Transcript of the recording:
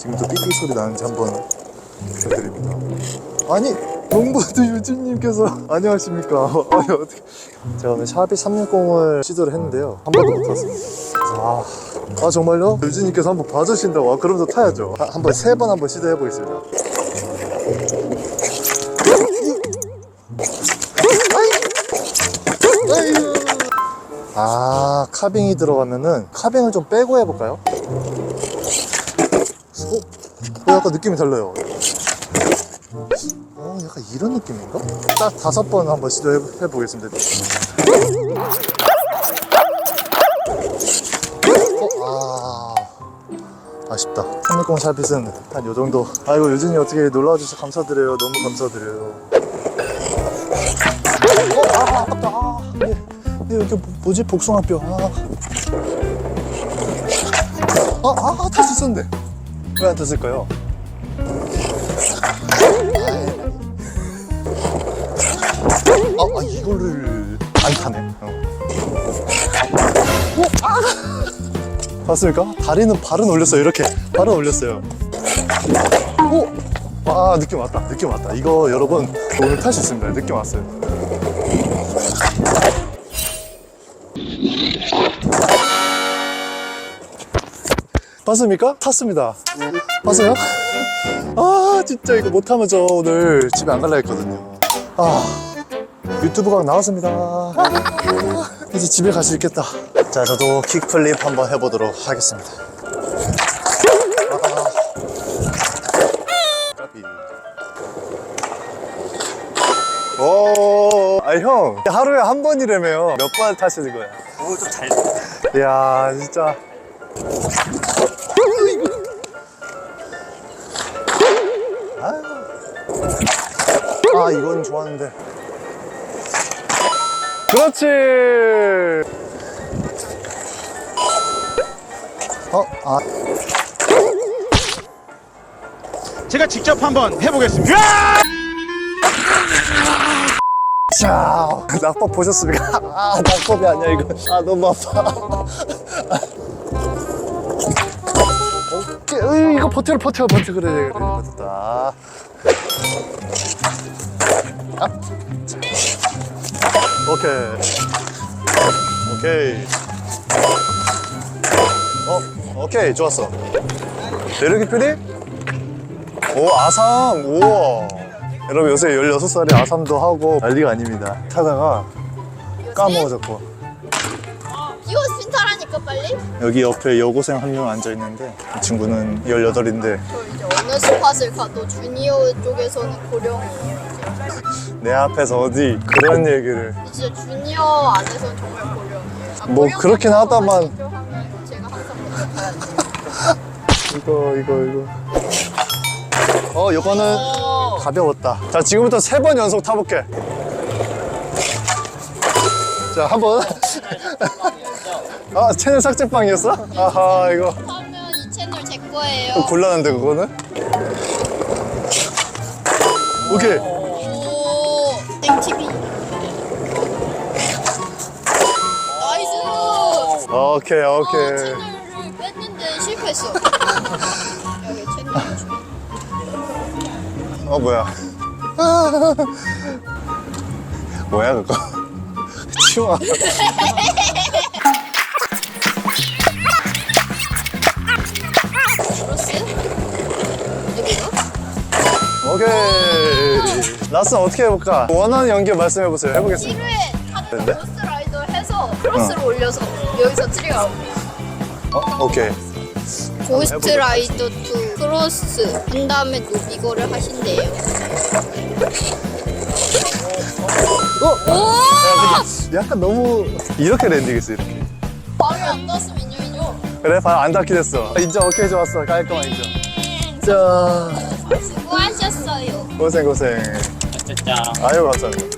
지금 또 삐삐 소리 나는지 한번 해드립니다. 아니 농부드 유진님께서 안녕하십니까? 아니 어떻게? 제가 오늘 샤비 360을 시도를 했는데요. 한 번도 못 탔습니다. 아, 아 정말요? 유진님께서 한번 봐주신다고. 아, 그럼 저 타야죠. 아, 한번 세 번 한번 시도해 보겠습니다. 아 카빙이 들어가면은 카빙을 좀 빼고 해볼까요? 어? 어, 약간 느낌이 달라요. 어, 약간 이런 느낌인가? 딱 다섯 번 한번 시도해 보겠습니다. 어, 아, 아쉽다. 360 샤빗은 한 요 정도. 아이고, 유진이 어떻게 놀러와 주셔서 감사드려요. 너무 감사드려요. 어, 아, 아깝다. 아, 네. 네, 이렇게 뭐- 뭐지? 복숭아뼈. 아. 아, 아, 탈수 있었는데. 왜안 탔을까요? 아, 아 이거를 안 타네. 어. 오, 아! 봤습니까? 다리는 발은 올렸어요. 이렇게 발은 올렸어요. 오, 아 느낌 왔다. 느낌 왔다. 이거 여러분 오늘 탈 수 있습니다. 느낌 왔어요. 봤습니까? 탔습니다. 봤어요? 아 진짜 이거 못하면 저 오늘 집에 안 갈라 했거든요. 아 유튜브 각 나왔습니다. 이제 집에 갈 수 있겠다. 자 저도 킥플립 한번 해보도록 하겠습니다. 아. 오, 아 형, 하루에 한 번이라며요. 몇 번 타시는 거야? 오 좀 잘. 이야, 진짜. 아, 아, 이건 좋았는데. 그렇지. 어, 아, 제가 직접 한번 해보겠습니다. 자, 낙법 보셨습니까? 아, 낙법이 아니야, 이거. 아, 너무 아파. 오케이, 으이, 이거 버텨, 버텨, 버텨. 그래, 그래, 버텼다. 아. 자. 오케이. 오케이. 어, 오케이, 좋았어. 내르기 편이? 오, 아삼, 우와. 여러분 요새 16살에 아삼도 하고 난리가 아닙니다. 타다가 까먹어졌고. 스타라니까 빨리. 여기 옆에 여고생 한 명 앉아 있는데 이 친구는 18인데 저 이제 어느 스팟을 가도 주니어 쪽에서는 고령이에요. 내 앞에서 어디 그런 얘기를 진짜 주니어 안에서는 정말 고령이에요. 아, 뭐 고령 그렇긴 하다만. 하시죠 하면 제가 항상 먼저 가야 돼요. 이거 이거 이거 어 이거는 어. 가벼웠다 자 지금부터 세 번 연속 타볼게 자 한번 아 채널 삭제빵이었어? 아하 이거 하면 이 채널 제 거예요. 곤란한데 그거는 오케이 오, 땡TV. 나이스. 오케이 어, 오케이 채널을 뺐는데 실패했어. 여기 채널 중. 어 뭐야 뭐야 그거 치워 라스 어떻게 해볼까? 원하는 연기 말씀해보세요. 해보겠습니다. 1회 하는 네? 고스트 라이더 해서 크로스를 올려서 여기서 트리가 어? 오케이. 고스트 라이더 2 크로스. 한 다음에 또 이거를 하신대요. 어? 오! 약간 너무 이렇게 랜딩했어 이렇게. 발을 안 닿았으면 인정이죠? 그래 발안 닿게 됐어. 인정. 오케이 좋았어. 깔끔한 인정. 자. 수고하셨어요. 고생 고생 진짜. 아유 감사합니다